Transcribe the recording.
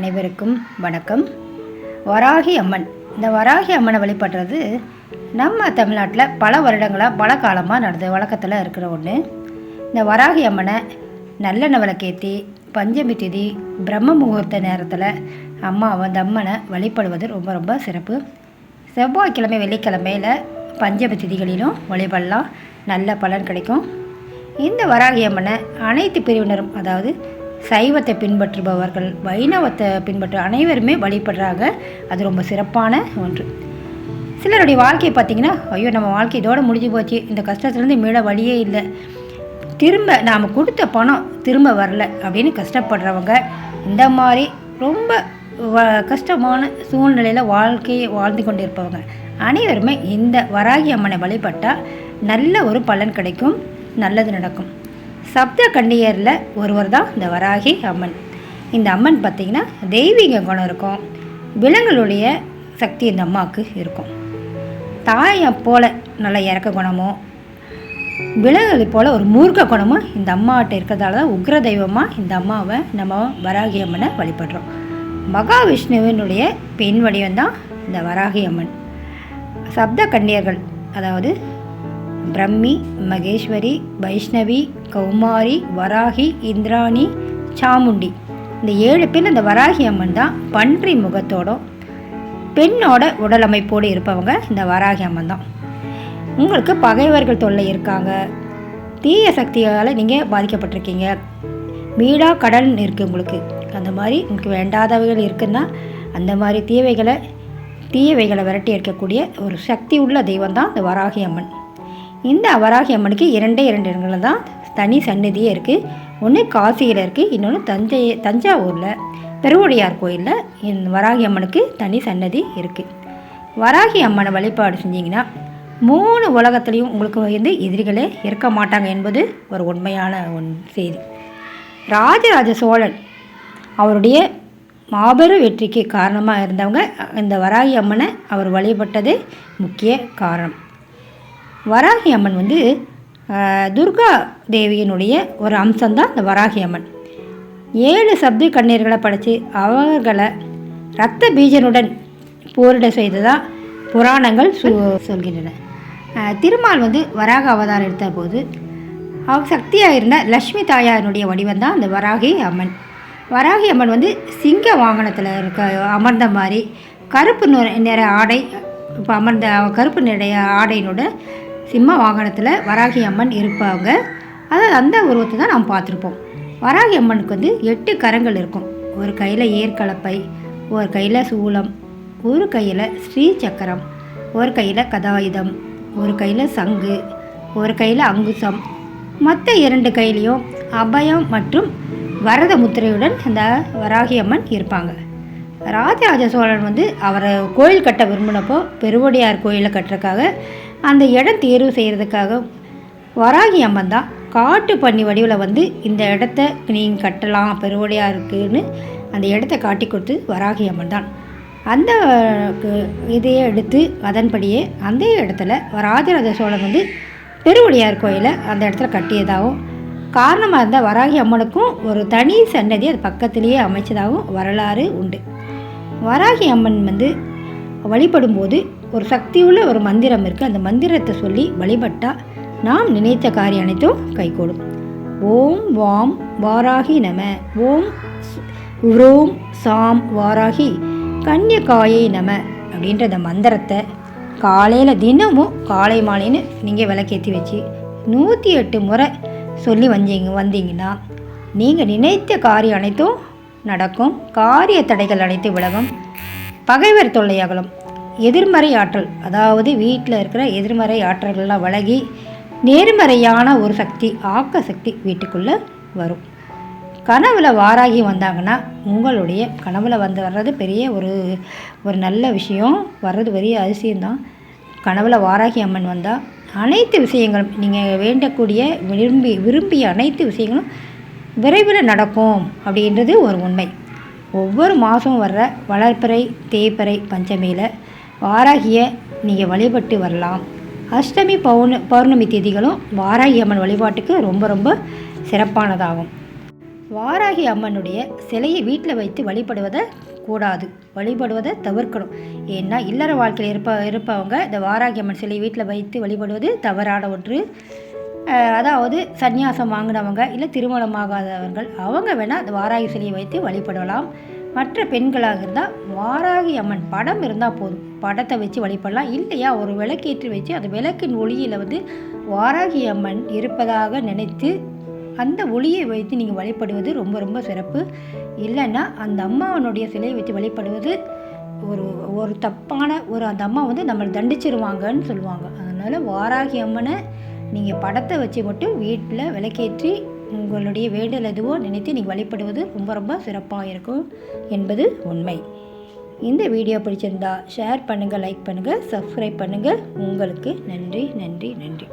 அனைவருக்கும் வணக்கம். வராகி அம்மன். இந்த வராகி அம்மனை வழிபடுறது நம்ம தமிழ்நாட்டில் பல வருடங்களாக பல காலமாக நடந்த வழக்கத்தில் இருக்கிற ஒன்று இந்த வராகி அம்மனை நல்லெண்ணெய் விளக்கேற்றி பஞ்சமி திதி பிரம்ம முகூர்த்த நேரத்தில் அம்மாவை அந்த அம்மனை வழிபடுவது ரொம்ப ரொம்ப சிறப்பு. செவ்வாய்க்கிழமை வெள்ளிக்கிழமையில் பஞ்சமி திதிகளிலும் வழிபடலாம். நல்ல பலன் கிடைக்கும். இந்த வராகி அம்மனை அனைத்து பிரிவினரும் அதாவது சைவத்தை பின்பற்றுபவர்கள் வைணவத்தை பின்பற்ற அனைவருமே வழிபடுறாங்க. அது ரொம்ப சிறப்பான ஒன்று. சிலருடைய வாழ்க்கையை பார்த்திங்கன்னா ஐயோ நம்ம வாழ்க்கை இதோடு முடிஞ்சு போச்சு. இந்த கஷ்டத்துலேருந்து மீள வழியே இல்லை. திரும்ப நாம் கொடுத்த பணம் திரும்ப வரல அப்படின்னு கஷ்டப்படுறவங்க இந்த மாதிரி ரொம்ப வ கஷ்டமான சூழ்நிலையில் வாழ்க்கையை வாழ்ந்து கொண்டு இருப்பவங்க அனைவருமே இந்த வராகி அம்மனை வழிபட்டால் நல்ல ஒரு பலன் கிடைக்கும் நல்லது நடக்கும். சப்த கண்ணியரில் ஒருவர் தான் இந்த வராகி அம்மன். இந்த அம்மன் பார்த்திங்கன்னா தெய்வீக குணம் இருக்கும். விலங்குகளுடைய சக்தி இந்த அம்மாவுக்கு இருக்கும். தாயை போல நல்ல இறக்க குணமும் விலங்குகளை போல் ஒரு மூர்க்க குணமும் இந்த அம்மாட்ட இருக்கிறதால தான் உக்ர தெய்வமாக இந்த அம்மாவை நம்ம வராகி அம்மனை வழிபடுறோம். மகாவிஷ்ணுவினுடைய பெண் வடிவம் தான் இந்த வராகி அம்மன். சப்த கன்னியர்கள் அதாவது பிரம்மி மகேஸ்வரி வைஷ்ணவி கௌமாரி வராகி இந்திராணி சாமுண்டி. இந்த ஏழு பேர் இந்த வராகி அம்மன் தான் பன்றி முகத்தோடும் பெண்ணோட உடலமைப்போடு இருப்பவங்க இந்த வராகி அம்மன் தான். உங்களுக்கு பகைவர்கள் தொல்லை இருக்காங்க. தீய சக்தியால் நீங்கள் பாதிக்கப்பட்டிருக்கீங்க. மீடா கடன் இருக்குது உங்களுக்கு. அந்த மாதிரி உங்களுக்கு வேண்டாதவைகள் இருக்குன்னா அந்த மாதிரி தீவைகளை தீயவைகளை விரட்டி இருக்கக்கூடிய ஒரு சக்தி உள்ள தெய்வம் தான் இந்த வராகி அம்மன். இந்த வராகி அம்மனுக்கு இரண்டே இரண்டு இடங்களில் தான் தனி சன்னதியே இருக்குது ஒன்று காசியில் இருக்குது இன்னொன்று தஞ்சை தஞ்சாவூரில் பெருவுடையார் கோயிலில் இந்த வராகி அம்மனுக்கு தனி சன்னதி இருக்குது வராகி அம்மனை வழிபாடு செஞ்சிங்கன்னா மூணு உலகத்துலேயும் உங்களுக்கு வந்து எதிரிகளே இருக்க மாட்டாங்க என்பது ஒரு உண்மையான ஒன் செய்தி. ராஜராஜ சோழன் அவருடைய மாபெரும் வெற்றிக்கு காரணமாக இருந்தவங்க இந்த வராகி அம்மனை அவர் வழிபட்டதே முக்கிய காரணம். வராகி அம்மன் வந்து துர்கா தேவியினுடைய ஒரு அம்சம்தான் இந்த வராகி அம்மன் ஏழு சப்த கண்ணீர்களை படைத்து அவர்களை இரத்த பீஜனுடன் போரிட செய்ததாக புராணங்கள் சொ சொல்கின்றன. திருமால் வந்து வராக அவதாரம் எடுத்த போது அவர் சக்தியாக இருந்த லக்ஷ்மி தாயாரினுடைய வடிவம் தான் அந்த வராகி அம்மன் வராகி அம்மன் வந்து சிங்க வாகனத்தில் இருக்க அமர்ந்த மாதிரி கருப்பு நிற- நிற ஆடை இப்போ அமர்ந்த கருப்பு நிறைய ஆடையினோட சிம்ம வாகனத்தில் வராகி அம்மன் இருப்பாங்க. அதாவது அந்த உருவத்தை தான் நாம் பார்த்துருப்போம். வராகி அம்மனுக்கு வந்து எட்டு கரங்கள் இருக்கும். ஒரு கையில் ஏற்கலப்பை ஒரு கையில் சூலம் ஒரு கையில் ஸ்ரீ சக்கரம் ஒரு கையில் கதாயுதம் ஒரு கையில் சங்கு ஒரு கையில் அங்குசம். மற்ற இரண்டு கையிலையும் அபயம் மற்றும் வரத முத்திரையுடன் அந்த வராகி அம்மன் இருப்பாங்க. ராஜராஜ சோழன் வந்து அவரை கோயில் கட்ட விரும்பினப்போ பெருவடியார் கோயிலை கட்டுறக்காக அந்த இடம் தேர்வு செய்கிறதுக்காக வராகி அம்மன் தான் காட்டு பண்ணி வடிவில் வந்து இந்த இடத்த நீங்கள் கட்டலாம் பெருவுடையாருக்குன்னு அந்த இடத்த காட்டி கொடுத்து வராகி அம்மன் தான். அந்த இதையே எடுத்து அதன்படியே அந்த இடத்துல ராஜராஜ சோழன் வந்து பெருவுடையார் கோயிலை அந்த இடத்துல கட்டியதாகவும் காரணமாக இருந்த வராகி அம்மனுக்கும் ஒரு தனி சன்னதி அது பக்கத்திலேயே அமைச்சதாகவும் வரலாறு உண்டு. வராகி அம்மன் வந்து வழிபடும்போது ஒரு சக்தியுள்ள ஒரு மந்திரம் இருக்குது அந்த மந்திரத்தை சொல்லி வழிபட்டால் நாம் நினைத்த காரியம் அனைத்தும் கைகூடும். ஓம் வாம் வாராகி நம. ஓம் உரோம் சாம் வாராகி கன்யகாயை நம அப்படின்ற அந்த மந்திரத்தை காலையில் தினமும் காலை மாலைன்னு நீங்கள் விளக்கேற்றி வச்சு நூற்றி எட்டு முறை சொல்லி வந்தீங்க வந்தீங்கன்னா நீங்கள் நினைத்த காரியம் அனைத்தும் நடக்கும். காரிய தடைகள் அனைத்து விலகும். பகைவர் தொல்லை அகலும் எதிர்மறை ஆற்றல் அதாவது வீட்டில் இருக்கிற எதிர்மறை ஆற்றல்கள்லாம் விலகி நேர்மறையான ஒரு சக்தி ஆக்க சக்தி வீட்டுக்குள்ளே வரும். கனவுல வாராகி வந்தாங்கன்னா உங்களுடைய கனவுல வந்து வர்றது பெரிய ஒரு ஒரு நல்ல விஷயம். வர்றது பெரிய அதிசயம்தான். கனவுல வாராகி அம்மன் வந்தால் அனைத்து விஷயங்களும் நீங்கள் வேண்டக்கூடிய விரும்பி விரும்பிய அனைத்து விஷயங்களும் விரைவில் நடக்கும் அப்படின்றது ஒரு உண்மை. ஒவ்வொரு மாதம் வர்ற வளர்ப்பிறை தேய்ப்பறை பஞ்சமியில் வாராகியை நீங்கள் வழிபட்டு வரலாம். அஷ்டமி பௌர்ண பௌர்ணமி தேதிகளும் வாராகி அம்மன் வழிபாட்டுக்கு ரொம்ப ரொம்ப சிறப்பானதாகும். வாராகி அம்மனுடைய சிலையை வீட்டில் வைத்து வழிபடுவதை கூடாது. வழிபடுவதை தவிர்க்கணும். ஏன்னா இல்லற வாழ்க்கையில் இருப்ப இருப்பவங்க இந்த வாராகி அம்மன் சிலையை வீட்டில் வைத்து வழிபடுவது தவறான ஒன்று. அதாவது சந்நியாசம் வாங்கினவங்க இல்லை திருமணமாகாதவர்கள் அவங்க வேணால் அந்த வாராகி சிலையை வைத்து வழிபடலாம். மற்ற பெண்களாக இருந்தால் வாராகி அம்மன் படம் இருந்தால் போதும். படத்தை வச்சு வழிபடலாம் இல்லையா? ஒரு விளக்கேற்றி வச்சு அந்த விளக்கின் ஒளியில் வந்து வாராகி அம்மன் இருப்பதாக நினைத்து அந்த ஒளியை வைத்து நீங்கள் வழிபடுவது ரொம்ப ரொம்ப சிறப்பு. இல்லைன்னா அந்த அம்மாவனுடைய சிலையை வச்சு வழிபடுவது ஒரு ஒரு தப்பான ஒரு அந்த அம்மா வந்து நம்மளை தண்டிச்சிருவாங்கன்னு சொல்லுவாங்க. அதனால் வாராகி அம்மனை நீங்கள் படத்தை வச்சு மட்டும் வீட்டில் விளக்கேற்றி உங்களுடைய வேண்டல் எதுவோ நினைத்து நீங்கள் வழிபடுவது ரொம்ப ரொம்ப சிறப்பாக இருக்கும் என்பது உண்மை. இந்த வீடியோ பிடிச்சிருந்தா ஷேர் பண்ணுங்கள் லைக் பண்ணுங்கள் சப்ஸ்கிரைப் பண்ணுங்கள் உங்களுக்கு நன்றி நன்றி நன்றி.